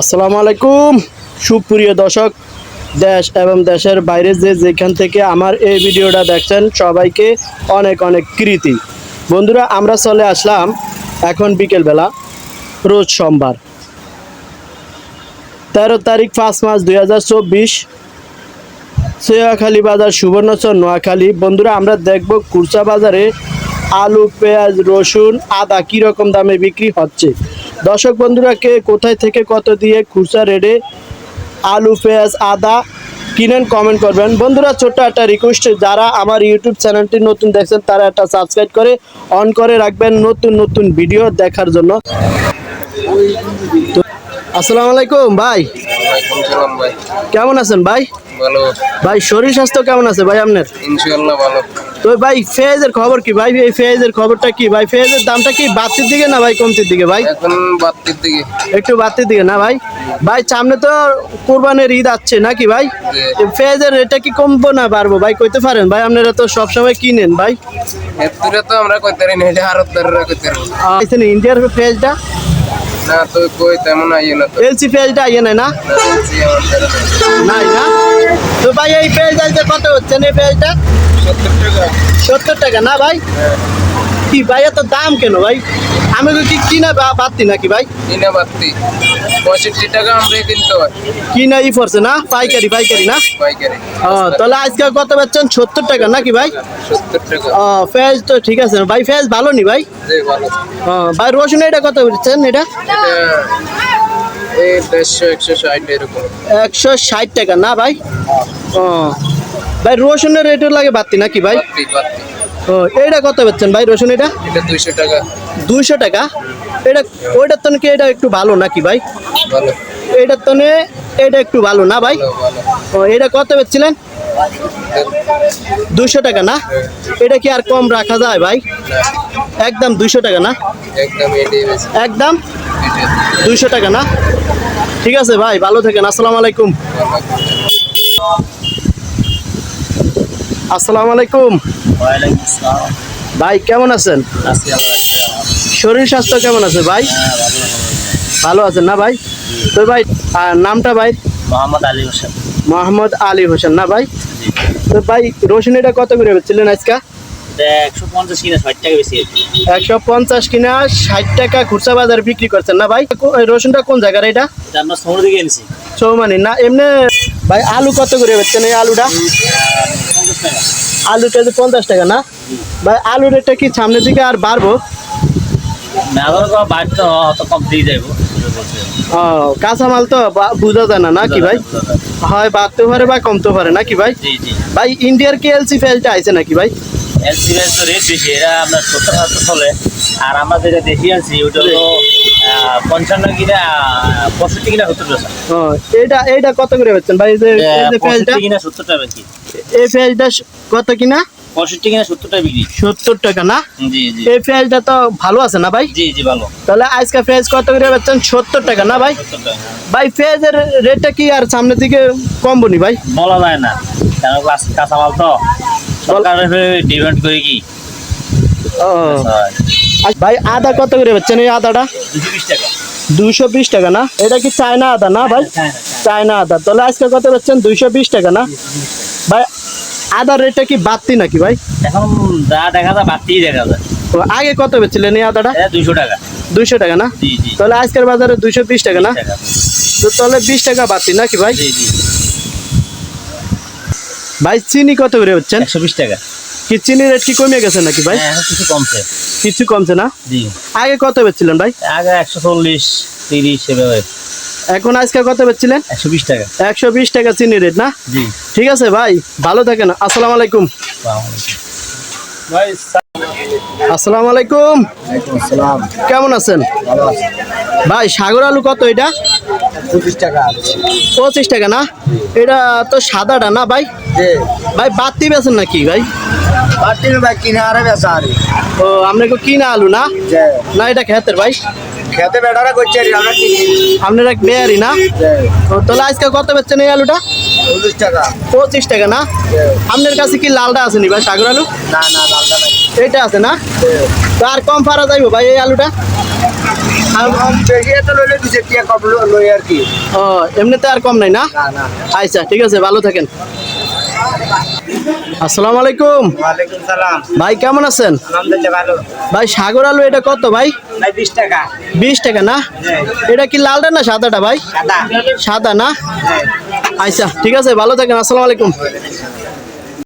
আসসালামু আলাইকুম। সুপ্রিয় দর্শক, দেশ এবং দেশের বাইরে যে যেখান থেকে আমার এই ভিডিওটা দেখছেন, সবাইকে অনেক অনেক কৃতি। বন্ধুরা, আমরা চলে আসলাম এখন বিকেলবেলা, রোজ সোমবার। তেরো তারিখ পাঁচ মাস দুই হাজার চব্বিশ, সোয়াখালী বাজার, সুবর্ণচর, নোয়াখালী। বন্ধুরা, আমরা দেখব কুরচা বাজারে আলু, পেঁয়াজ, রসুন, আদা কী রকম দামে বিক্রি হচ্ছে। দর্শক বন্ধুরা কে কোথায় থেকে কত দিয়ে খুচরা রেডে আলু পেঁয়াজ আদা কিনেন কমেন্ট করবেন। বন্ধুরা ছোট্ট একটা রিকোয়েস্ট যারা আমার ইউটিউব চ্যানেলটি নতুন দেখছেন তারা একটা সাবস্ক্রাইব করে অন করে রাখবেন নতুন নতুন ভিডিও দেখার জন্য। আসসালামু আলাইকুম ভাই। কেমন আছেন ভাই? ভালো। ভাই শরীর স্বাস্থ্য কেমন আছে ভাই আপনার? ইনশাআল্লাহ ভালো। তো ভাই ফেজের খবর কি ভাই? এই ফেজের খবরটা কি? ভাই ফেজের দামটা কি বাড়তির দিকে না ভাই কমতির দিকে ভাই? এখন বাত্তির দিকে। একটু বাড়তির দিকে না ভাই? ভাই সামনে তো কোরবানের ঈদ আসছে নাকি ভাই? ফেজের রেটটা কি কমবো না বাড়বো ভাই? কইতে পারেন ভাই আপনারা তো সবসময় কিনেন ভাই। এর তো আমরা কইতে পারি না এটা আরও কইতে পারব। ইন্ডিয়ার ফেজটা? না তো কই তেমন আইয়ে না তো। এলসি ফেজটা আইয়ে নাই না? নেই। না? তো ভাই এই আইতে কত হচ্ছে না এই ফেজটা সত্তর টাকা। সত্তর টাকা না ভাই? কি ভাই এত দাম কেন ভাই? আমি তো কি কিনা বা বাড়তি নাকি ভাই? কিনা বাত্তি পঁয়ষট্টি টাকা আমরা কিনতে হয় কিনা ই পড়ছে না? পাইকারি পাইকারি না? পাইকারি। ও, তাহলে আজকে কত পাচ্ছেন সত্তর টাকা নাকি ভাই? সত্তর টাকা। ও ফেজ তো ঠিক আছে। ভাই ফেজ ভালো নি ভাই? ও, ভাই রসুন এটা কত পাচ্ছেন এটা? একশো ষাট টাকা না ভাই? ও ভাই রসুনের রেটও লাগে বাড়তি নাকি ভাই? ও এটা কত পাচ্ছেন ভাই রসুন এটা? এটা দুইশো টাকা। দুইশো টাকা? এটা ওইটার তো নাকি এটা একটু ভালো নাকি ভাই? ভালো। এটার তো নে- এটা একটু ভালো না ভাই? ও এটা কত বেচছিলেন? দুশো টাকা না? এটা কি আর কম রাখা যায় ভাই? একদম দুইশো টাকা না? একদম দুইশো টাকা না? ঠিক আছে ভাই ভালো থাকেন। আসসালামু আলাইকুম। আসসালামু আলাইকুম। ভাই কেমন আছেন? শরীর স্বাস্থ্য কেমন আছে ভাই? ভালো আছেন না ভাই? তো ভাই নামটা ভাই? মোহাম্মদ আলী হোসেন। মোহাম্মদ আলী হোসেন না ভাই? তো ভাই রসুন এটা কত করে বেচছিলেন আজকে? একশো পঞ্চাশ কিনা ষাট টাকা বেশি একশো পঞ্চাশ কিনা ষাট টাকা খুচরা বাজার বিক্রি করছেন না ভাই? রসুনটা কোন জায়গার এটা? আমরা দিকে এনেছি। না এমনি ভাই আলু কত করে বেচছেন এই আলুটা? আলু কেজি পঞ্চাশ টাকা না? ভাই আলু রেটটা কি সামনের দিকে আর বাড়বো? কাঁচামাল তো বোঝা যায় না নাকি ভাই? হয় বাড়তে পারে বা কমতে পারে নাকি ভাই? ভাই ইন্ডিয়ার কি এলসি ফেলটা আইছে নাকি ভাই? এলসি ব্যাস তো রেট বেশি এরা আপনার সত্তর হাজার চলে। আর আমরা যেটা দেশি আনছি ওটা হলো পঞ্চান্ন কিনা পঁয়ষট্টি কিনা সত্তর টাকা। ও এইটা এইটা কত করে বেচছেন ভাই যে ফেলটা? কিনা সত্তর টাকা কি এই ফেলটা কত কিনা? পঁয়ষট্টি কিনা সত্তর টাকা বিক্রি। সত্তর টাকা না? জি জি। এই ফেলটা তো ভালো আছে না ভাই? জি জি ভালো। তাহলে আজকে কত করে বেচছেন? সত্তর টাকা না ভাই? ভাই রেটটা কি আর সামনের দিকে কমবো নি ভাই? বলা যায় না। কাঁচামাল তো? সরকারের ডিমান্ড করে কি? ও। ভাই আদা কত করে বেচছেন এই আদাটা? দুশো বিশ টাকা। দুইশো বিশ টাকা না? এটা কি চায়না আদা না ভাই? চায়না আদা। তাহলে আজকে কত বেচছেন? দুইশো বিশ টাকা না? ভাই আদার রেটটা কি বাড়তি নাকি ভাই? এখন যা দেখা যায় বাড়তেই দেখা যায়। আগে কত বেচছিলেন এই আদাটা? দুইশো টাকা। দুইশো টাকা না? জি জি। তাহলে আজকের বাজারে দুইশো বিশ টাকা না? তো তাহলে বিশ টাকা বাড়তি নাকি ভাই? জি জি। ভাই চিনি কত করে হচ্ছেন একশো বিশ টাকা। কি চিনি রেট কি কমে গেছে নাকি ভাই? হ্যাঁ কিছু কমছে। কিছু কমছে না? জি। আগে কত বেচছিলেন ভাই? আগে একশো চল্লিশ তিরিশ এভাবে। এখন আজকে কত বেচছিলেন? একশো বিশ টাকা। একশো বিশ টাকা চিনি রেট না? জি। ঠিক আছে ভাই ভালো থাকেন। আসসালামু আলাইকুম। ভাই আসসালামু আলাইকুম। আসসালাম কেমন আছেন? ভাই সাগর আলু কত এটা? পঁচিশ টাকা। পঁচিশ টাকা না? এটা তো সাদাটা না ভাই? ভাই বাড়তি বেছেন নাকি ভাই? পার্টির ভাই কিনে আরে বেচা আরে। ও আপনাকে কিনা আলু না? না এটা খেতের ভাই? খেতে বেটারা করছে আমরা আপনারা বেয়ারি না? তাহলে আজকে কত বেচছেন এই আলুটা? চল্লিশ টাকা। পঁচিশ টাকা না? আপনার কাছে কি লালটা আছে নি ভাই সাগর আলু? না না লালটা নাই। এটা আছে না? তো আর কম পারা যাইব ভাই এই আলুটা? এমনিতে আর কম নাই না। আচ্ছা ঠিক আছে ভালো থাকেন। আসসালামু আলাইকুম। ওয়ালাইকুম সালাম। ভাই কেমন আছেন? আলহামদুলিল্লাহ ভালো। ভাই সাগর আলু এটা কত ভাই? ভাই বিশ টাকা। বিশ টাকা না? এটা কি লালটা না সাদাটা ভাই? সাদা। সাদা না? আচ্ছা ঠিক আছে ভালো থাকেন আসসালামু আলাইকুম।